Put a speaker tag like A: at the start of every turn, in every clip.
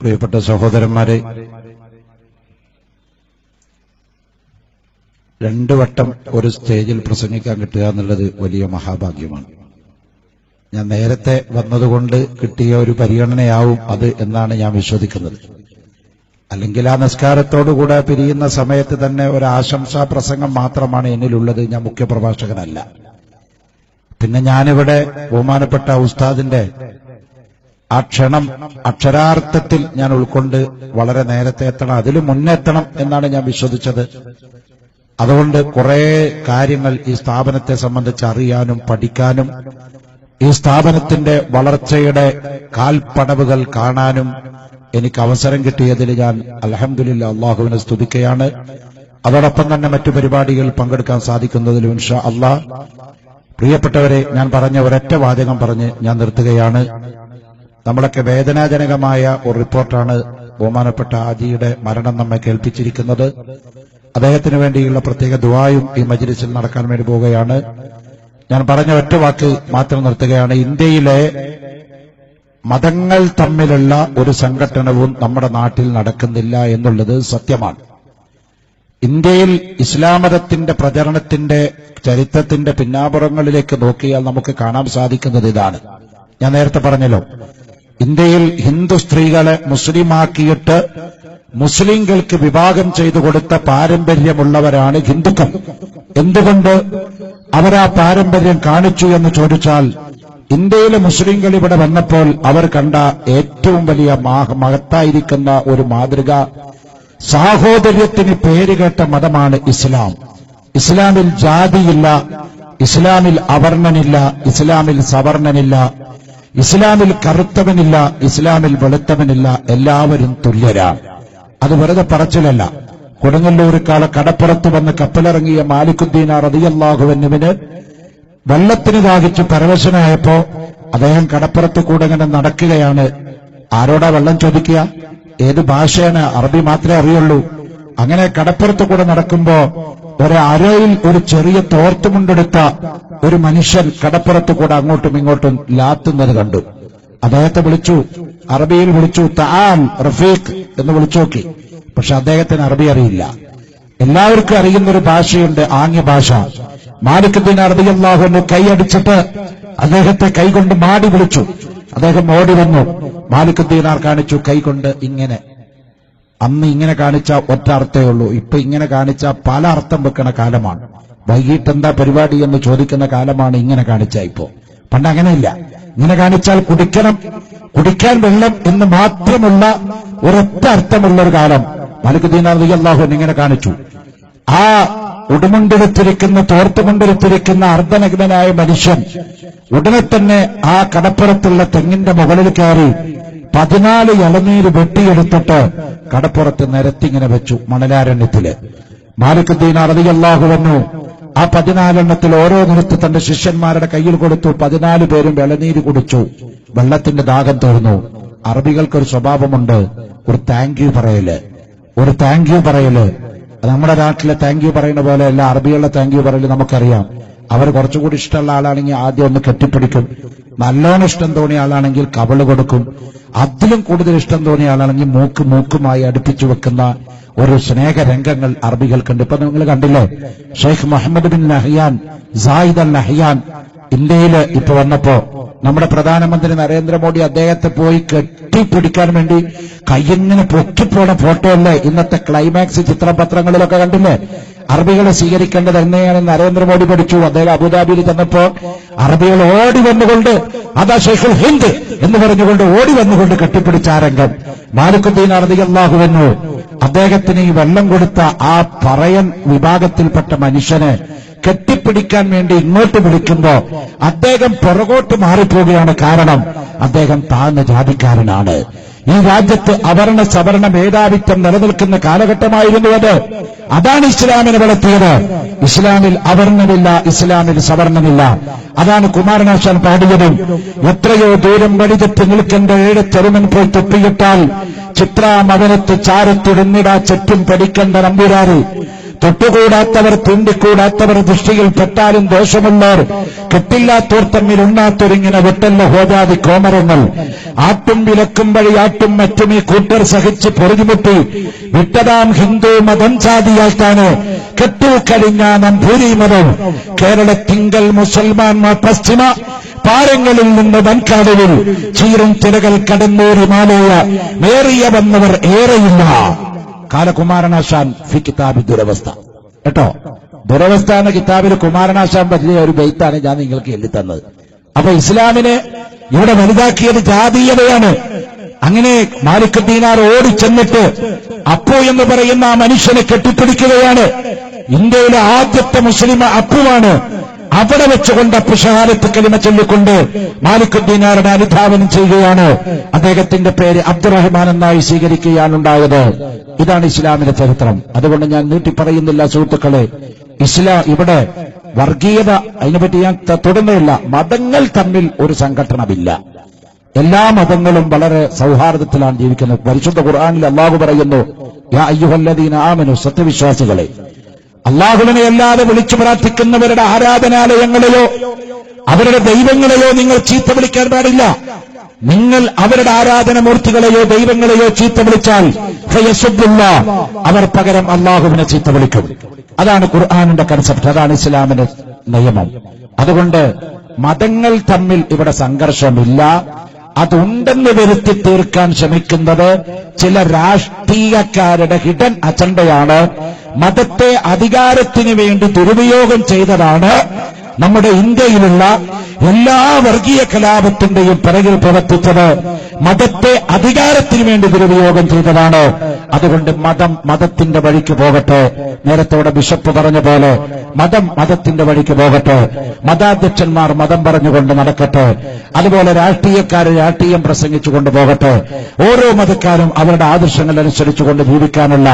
A: പ്രിയപ്പെട്ട സഹോദരന്മാരെ രണ്ടു വട്ടം ഒരു സ്റ്റേജിൽ പ്രസംഗിക്കാൻ കിട്ടുക എന്നുള്ളത് വലിയ മഹാഭാഗ്യമാണ്. ഞാൻ നേരത്തെ വന്നതുകൊണ്ട് കിട്ടിയ ഒരു പരിഗണനയാവും അത് എന്നാണ് ഞാൻ വിശ്വസിക്കുന്നത്. അല്ലെങ്കിൽ ആ നിസ്കാരത്തോടുകൂടെ പിരിയുന്ന സമയത്ത് തന്നെ ഒരു ആശംസാ പ്രസംഗം മാത്രമാണ് എന്നിലുള്ളത് ഞാൻ മുഖ്യപ്രഭാഷകനല്ല. പിന്നെ ഞാനിവിടെ ബഹുമാനപ്പെട്ട ഉസ്താദിന്റെ ആ ക്ഷണം അക്ഷരാർത്ഥത്തിൽ ഞാൻ ഉൾക്കൊണ്ട് വളരെ നേരത്തെ എത്തണം അതിൽ മുന്നെത്തണം എന്നാണ് ഞാൻ വിശ്വസിച്ചത്. അതുകൊണ്ട് കുറെ കാര്യങ്ങൾ ഈ സ്ഥാപനത്തെ സംബന്ധിച്ച് അറിയാനും പഠിക്കാനും ഈ സ്ഥാപനത്തിന്റെ വളർച്ചയുടെ കാൽപ്പടവുകൾ കാണാനും എനിക്ക് അവസരം കിട്ടിയതിൽ ഞാൻ അലഹമില്ല അള്ളാഹുവിനെ സ്തുതിക്കുകയാണ്. അതോടൊപ്പം തന്നെ മറ്റു പരിപാടികൾ പങ്കെടുക്കാൻ സാധിക്കുന്നതിലും ഇൻഷാ അള്ളാഹ്. പ്രിയപ്പെട്ടവരെ ഞാൻ പറഞ്ഞ ഒരൊറ്റ വാചകം പറഞ്ഞ് ഞാൻ നിർത്തുകയാണ്. നമ്മളൊക്കെ വേദനാജനകമായ ഒരു റിപ്പോർട്ടാണ് ബഹുമാനപ്പെട്ട ആജിയുടെ മരണം നമ്മെ കേൾപ്പിച്ചിരിക്കുന്നത്. അദ്ദേഹത്തിന് വേണ്ടിയുള്ള പ്രത്യേക ദുവായും ഈ മജ്ലിസിൽ നടക്കാൻ വേണ്ടി പോവുകയാണ്. ഞാൻ പറഞ്ഞ ഒറ്റ വാക്ക് മാത്രം നിർത്തുകയാണ്. ഇന്ത്യയിലെ മതങ്ങൾ തമ്മിലുള്ള ഒരു സംഘടനവും നമ്മുടെ നാട്ടിൽ നടക്കുന്നില്ല എന്നുള്ളത് സത്യമാണ്. ഇന്ത്യയിൽ ഇസ്ലാം മതത്തിന്റെ പ്രചരണത്തിന്റെ ചരിത്രത്തിന്റെ പിന്നാപുറങ്ങളിലേക്ക് നോക്കിയാൽ നമുക്ക് കാണാൻ സാധിക്കുന്നത് ഇതാണ്. ഞാൻ നേരത്തെ പറഞ്ഞല്ലോ ഇന്ത്യയിൽ ഹിന്ദു സ്ത്രീകളെ മുസ്ലിമാക്കിയിട്ട് മുസ്ലിങ്ങൾക്ക് വിഭാഗം ചെയ്തു കൊടുത്ത പാരമ്പര്യമുള്ളവരാണ് ഹിന്ദുക്കൾ. എന്തുകൊണ്ട് അവരാ പാരമ്പര്യം കാണിച്ചു എന്ന് ചോദിച്ചാൽ ഇന്ത്യയിലെ മുസ്ലിങ്ങൾ ഇവിടെ വന്നപ്പോൾ അവർ കണ്ട ഏറ്റവും വലിയ മഹത്തായിരിക്കുന്ന ഒരു മാതൃക സാഹോദര്യത്തിന് പേരുകേട്ട മതമാണ് ഇസ്ലാം. ഇസ്ലാമിൽ ജാതിയില്ല ഇസ്ലാമിൽ അവർണനില്ല ഇസ്ലാമിൽ സവർണനില്ല ഇസ്ലാമിൽ കറുത്തവനില്ല ഇസ്ലാമിൽ വെളുത്തവനില്ല എല്ലാവരും തുല്യരാ. അത് വെറുതെ പറച്ചിലല്ല. കൊടുങ്ങല്ലൂരിക്കാല കടപ്പുറത്ത് വന്ന് കപ്പലിറങ്ങിയ മാലിക്കുദ്ദീന റതിയല്ലാഹുവന്നുവിന് വെള്ളത്തിന് ദാഹിച്ച് പരവശനായപ്പോ അദ്ദേഹം കടപ്പുറത്ത് കൂടെ ഇങ്ങനെ നടക്കുകയാണ്. ആരോടാ വെള്ളം ചോദിക്കുക? ഏത് ഭാഷയാണ്? അറബി മാത്രമേ അറിയുള്ളൂ. അങ്ങനെ കടപ്പുറത്ത് കൂടെ നടക്കുമ്പോ ഒരു അരയിൽ ഒരു ചെറിയ തോർത്തുമുണ്ടെടുത്ത ഒരു മനുഷ്യൻ കടപ്പുറത്ത് കൂടെ അങ്ങോട്ടും ഇങ്ങോട്ടും ലാത്തുന്നത് കണ്ടു. അദ്ദേഹത്തെ വിളിച്ചു അറബിയിൽ വിളിച്ചു താൻ റഫീഖ് എന്ന് വിളിച്ചു നോക്കി. പക്ഷെ അദ്ദേഹത്തിന് അറബി അറിയില്ല. എല്ലാവർക്കും അറിയുന്ന ഒരു ഭാഷയുണ്ട് ആംഗ്യ ഭാഷ. മാലിക്കുദ്ദീൻ അറബിയല്ലാഹുവിന് കൈയടിച്ചിട്ട് അദ്ദേഹത്തെ കൈകൊണ്ട് മാടി വിളിച്ചു. അദ്ദേഹം ഓടി വന്നു. മാലിക്കുദ്ദീനാർ കാണിച്ചു കൈകൊണ്ട് ഇങ്ങനെ. അന്ന് ഇങ്ങനെ കാണിച്ച ഒറ്റ അർത്ഥമേ ഉള്ളൂ. ഇപ്പൊ ഇങ്ങനെ കാണിച്ച പല അർത്ഥം വെക്കണ കാലമാണ്. വൈകിട്ട് എന്താ പരിപാടി എന്ന് ചോദിക്കുന്ന കാലമാണ് ഇങ്ങനെ കാണിച്ച ഇപ്പോ. പണ്ട് അങ്ങനെയില്ല. ഇങ്ങനെ കാണിച്ചാൽ കുടിക്കണം കുടിക്കാൻ വെള്ളം എന്ന് മാത്രമുള്ള ഒരൊറ്റ അർത്ഥമുള്ള ഒരു കാലം. മലിക്കുദ്ദീൻ അലി അള്ളാഹു ഇങ്ങനെ കാണിച്ചു. ആ ഉടുമുണ്ടെടുത്തിരിക്കുന്ന തോർത്തുമുണ്ടെടുത്തിരിക്കുന്ന അർദ്ധനഗ്നനായ മനുഷ്യൻ ഉടനെ തന്നെ ആ കടപ്പുറത്തുള്ള തെങ്ങിന്റെ മുകളിൽ കയറി പതിനാല് ഇളനീര് വെട്ടിയെടുത്തിട്ട് കടപ്പുറത്ത് നിരത്തിങ്ങനെ വെച്ചു മണലാരണ്യത്തിൽ. മാലിക്കുദ്ദീൻ അറതിയല്ലാഹു വന്നു ആ പതിനാലെണ്ണത്തിൽ ഓരോ നിരത്ത് തന്റെ ശിഷ്യന്മാരുടെ കയ്യിൽ കൊടുത്തു പതിനാല് പേരും വെള്ളനീര് കുടിച്ചു വെള്ളത്തിന്റെ ദാഹം തീർന്നു. അറബികൾക്കൊരു സ്വഭാവമുണ്ട് ഒരു താങ്ക് യു പറയൽ. ഒരു താങ്ക് യു പറയൽ. നമ്മുടെ നാട്ടിലെ താങ്ക് യു പറയുന്ന പോലെ അല്ല അറബികളുടെ താങ്ക് യു പറയൽ നമുക്കറിയാം. അവർ കുറച്ചുകൂടി ഇഷ്ടമുള്ള ആളാണെങ്കിൽ ആദ്യം ഒന്ന് കെട്ടിപ്പിടിക്കും. നല്ലോണം ഇഷ്ടം തോന്നിയ ആളാണെങ്കിൽ കവൾ കൊടുക്കും. അതിലും കൂടുതൽ ഇഷ്ടം തോന്നിയ ആളാണെങ്കിൽ മൂക്ക് മൂക്കുമായി അടുപ്പിച്ചു വെക്കുന്ന ഒരു സ്നേഹരംഗങ്ങൾ അറബികൾക്കുണ്ട്. ഇപ്പൊ നിങ്ങൾ കണ്ടില്ലേ? Sheikh Mohammed bin Nahyan Zayed Al Nahyan ഇന്ത്യയിൽ ഇപ്പൊ വന്നപ്പോ നമ്മുടെ പ്രധാനമന്ത്രി നരേന്ദ്രമോദി അദ്ദേഹത്തെ പോയി കെട്ടിപ്പിടിക്കാൻ വേണ്ടി കയ്യിങ്ങനെ പൊക്കിപ്പോണ ഫോട്ടോ അല്ലേ ഇന്നത്തെ ക്ലൈമാക്സ് ചിത്രപത്രങ്ങളിലൊക്കെ കണ്ടില്ലേ? അറബികളെ സ്വീകരിക്കേണ്ടത് എങ്ങനെയാണ് നരേന്ദ്രമോദി പഠിച്ചു. അദ്ദേഹം അബുദാബിയിൽ ചെന്നപ്പോ അറബികൾ ഓടി വന്നുകൊണ്ട് അതാ ഷെയ്ഖുൽ ഹിന്ദ് എന്ന് പറഞ്ഞുകൊണ്ട് ഓടി വന്നുകൊണ്ട് കെട്ടിപ്പിടിച്ച ആ രംഗം. മാലിക്കുദ്ദീൻ അറബിയല്ലാഹുവെന്നു അദ്ദേഹത്തിന് ഈ വെള്ളം കൊടുത്ത ആ പറയൻ വിഭാഗത്തിൽപ്പെട്ട മനുഷ്യനെ കെട്ടിപ്പിടിക്കാൻ വേണ്ടി ഇങ്ങോട്ട് വിളിക്കുമ്പോ അദ്ദേഹം പുറകോട്ട് മാറിപ്പോവുകയാണ് കാരണം അദ്ദേഹം താഴ്ന്ന ജാതിക്കാരനാണ്. ഈ രാജ്യത്ത് അവർണ സവർണ മേധാവിത്വം നിലനിൽക്കുന്ന കാലഘട്ടമായിരുന്നു അത്. അതാണ് ഇസ്ലാമിനെ വളർത്തിയത്. ഇസ്ലാമിൽ അവർണമില്ല ഇസ്ലാമിൽ സവർണമില്ല അതാണ് കുമാരനാശാൻ പാടിയതും. എത്രയോ ദൂരം വഴിതെറ്റി നിൽക്കേണ്ട ഏഴ് ചെറുമൻ പോയി തൊപ്പിയിട്ടാൽ ചിത്രാമവനത്ത് ചാരത്തിടുന്നിടാ ചെറ്റും പഠിക്കേണ്ട നമ്പുരാറ് തൊട്ടുകൂടാത്തവർ തൂണ്ടിക്കൂടാത്തവർ ദൃഷ്ടിയിൽ പെട്ടാലും ദോഷമുള്ളവർ കെട്ടില്ലാത്തോർ തമ്മിൽ ഉണ്ണാത്തൊരിങ്ങനെ വെട്ടല്ല ഹോജാതി കോമരങ്ങൾ. ആട്ടും വിലക്കും വഴി ആട്ടും മറ്റും ഈ കൂട്ടർ സഹിച്ച് പൊറുതിമുട്ടി. വിട്ടതാം ഹിന്ദു മതം ജാതിയായിട്ടാണ് കെട്ടു കഴിഞ്ഞ നമ്പൂരി മതം കേരളത്തിങ്കൽ മുസൽമാൻമാർ പശ്ചിമ പാരങ്ങളിൽ നിന്ന് വൻകാടുവിൽ ചീറും തിരകൾ കടന്നൂരി മാലയ. മേറിയ വന്നവർ ഏറെയില്ല. കാലകുമാരനാശാൻ ഫി കിതാബി ദുരവസ്ഥ. കേട്ടോ? ദുരവസ്ഥ എന്ന കിതാബിൽ കുമാരനാശാൻ പറ്റിയ ഒരു ബെയ്ത്താണ് ഞാൻ നിങ്ങൾക്ക് എഴുതി തന്നത് അപ്പൊ ഇസ്ലാമിനെ ഇവിടെ വലുതാക്കിയത് ജാതീയതയാണ്. അങ്ങനെ മാലിക് ദീനാർ ഓടിച്ചെന്നിട്ട് അപ്പു എന്ന് പറയുന്ന ആ മനുഷ്യനെ കെട്ടിപ്പിടിക്കുകയാണ്. ഇന്ത്യയിലെ ആദ്യത്തെ മുസ്ലിം അപ്പുവാണ് അവിടെ വെച്ചുകൊണ്ട് പുഷാരത്ത് കലിമ ചൊല്ലിക്കൊണ്ട് മാലിക്കുദ്ദീനാരുടെ അനുധാവനം ചെയ്യുകയാണ്. അദ്ദേഹത്തിന്റെ പേര് അബ്ദുറഹ്മാൻ എന്നായി സ്വീകരിക്കുകയാണുണ്ടായത്. ഇതാണ് ഇസ്ലാമിന്റെ ചരിത്രം. അതുകൊണ്ട് ഞാൻ നീട്ടി പറയുന്നില്ല സുഹൃത്തുക്കളെ. ഇസ്ലാം ഇവിടെ വർഗീയത അതിനെപ്പറ്റി ഞാൻ ത- തുടർന്നില്ല മതങ്ങൾ തമ്മിൽ ഒരു സംഘടനമില്ല എല്ലാ മതങ്ങളും വളരെ സൗഹാർദ്ദത്തിലാണ് ജീവിക്കുന്നത്. പരിശുദ്ധ ഖുർആാനിൽ അള്ളാഹു പറയുന്നു യാ അയ്യുഹല്ലദീന ആമനു സത്യവിശ്വാസികളെ. അള്ളാഹുവിനെ അല്ലാതെ വിളിച്ചു പ്രാർത്ഥിക്കുന്നവരുടെ ആരാധനാലയങ്ങളെയോ അവരുടെ ദൈവങ്ങളെയോ നിങ്ങൾ ചീത്ത വിളിക്കാൻ പാടില്ല. നിങ്ങൾ അവരുടെ ആരാധന മൂർത്തികളെയോ ദൈവങ്ങളെയോ ചീത്ത വിളിച്ചാൽ അവർ പകരം അള്ളാഹുവിനെ ചീത്ത വിളിക്കും. അതാണ് ഖുർആാനിന്റെ കൺസെപ്റ്റ് അതാണ് ഇസ്ലാമിന്റെ നിയമം. അതുകൊണ്ട് മതങ്ങൾ തമ്മിൽ ഇവിടെ സംഘർഷമില്ല. അതുണ്ടെന്ന് വരുത്തി തീർക്കാൻ ശ്രമിക്കുന്നത് ചില രാഷ്ട്രീയക്കാരുടെ ഹിഡൻ അജണ്ടയാണ്. മതത്തെ അധികാരത്തിന് വേണ്ടി ദുരുപയോഗം ചെയ്തതാണ് നമ്മുടെ ഇന്ത്യയിലുള്ള എല്ലാ വർഗീയ കലാപത്തിന്റെയും പിറകിൽ പ്രവർത്തിച്ചത്. മതത്തെ അധികാരത്തിന് വേണ്ടി ദുരുപയോഗം ചെയ്തതാണ്. അതുകൊണ്ട് മതം മതത്തിന്റെ വഴിക്ക് പോകട്ടെ. നേരത്തോടെ ബിഷപ്പ് പറഞ്ഞ പോലെ മതം മതത്തിന്റെ വഴിക്ക് പോകട്ടെ. മതാധ്യക്ഷന്മാർ മതം പറഞ്ഞുകൊണ്ട് നടക്കട്ടെ. അതുപോലെ രാഷ്ട്രീയക്കാർ രാഷ്ട്രീയം പ്രസംഗിച്ചുകൊണ്ട് പോകട്ടെ. ഓരോ മതക്കാരും അവരുടെ ആദർശങ്ങൾ അനുസരിച്ചുകൊണ്ട് ജീവിക്കാനുള്ള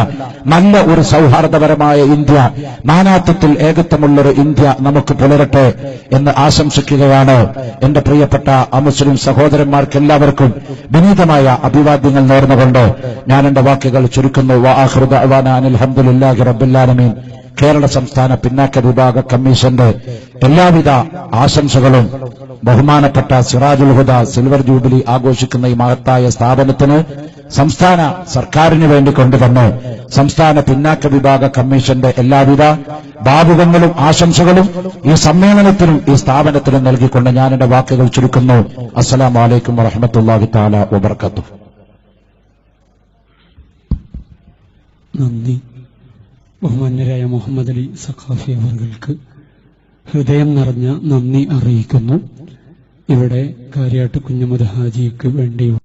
A: നല്ല ഒരു സൗഹാർദ്ദപരമായ ഇന്ത്യ നാനാത്വത്തിൽ ഏകത്വമുള്ളൊരു ഇന്ത്യ നമുക്ക് പുലരട്ടെ എന്ന് ആശംസിക്കുകയാണ് എന്റെ പ്രിയപ്പെട്ട അമുസ്ലിം സഹോദരന്മാർക്കെല്ലാവർക്കും വിനീതമായ അഭിവാദ്യങ്ങൾ നേർന്നുകൊണ്ട് ഞാൻ എന്റെ വാക്കുകൾ ചുരുക്കുന്നു. അലഹമുല്ലാഹി കേരള സംസ്ഥാന പിന്നാക്ക വിഭാഗ കമ്മീഷന്റെ എല്ലാവിധ ആശംസകളും ബഹുമാനപ്പെട്ട സിറാജുൽ ഹുദ സിൽവർ ജൂബിലി ആഘോഷിക്കുന്ന ഈ മഹത്തായ സ്ഥാപനത്തിന് സംസ്ഥാന സർക്കാരിന് വേണ്ടി കൊണ്ടുതന്നെ സംസ്ഥാന പിന്നാക്ക വിഭാഗ കമ്മീഷന്റെ എല്ലാവിധ ഭാവുകങ്ങളും ആശംസകളും ഈ സമ്മേളനത്തിനും ഈ സ്ഥാപനത്തിനും നൽകിക്കൊണ്ട് ഞാൻ എന്റെ വാക്കുകൾ ചുരുക്കുന്നു. അസ്സലാമു വലൈക്കും വറഹമത്തല്ലാഹി താല വബർക്കത്തു
B: നന്ദി. ബഹുമാന്യരായ മുഹമ്മദ് അലി സഖാഫി അവർക്ക് ഹൃദയം നിറഞ്ഞ നന്ദി അറിയിക്കുന്നു. ഇവിടെ കാര്യാട്ട് കുഞ്ഞുമത് ഹാജിക്ക് വേണ്ടിയുള്ള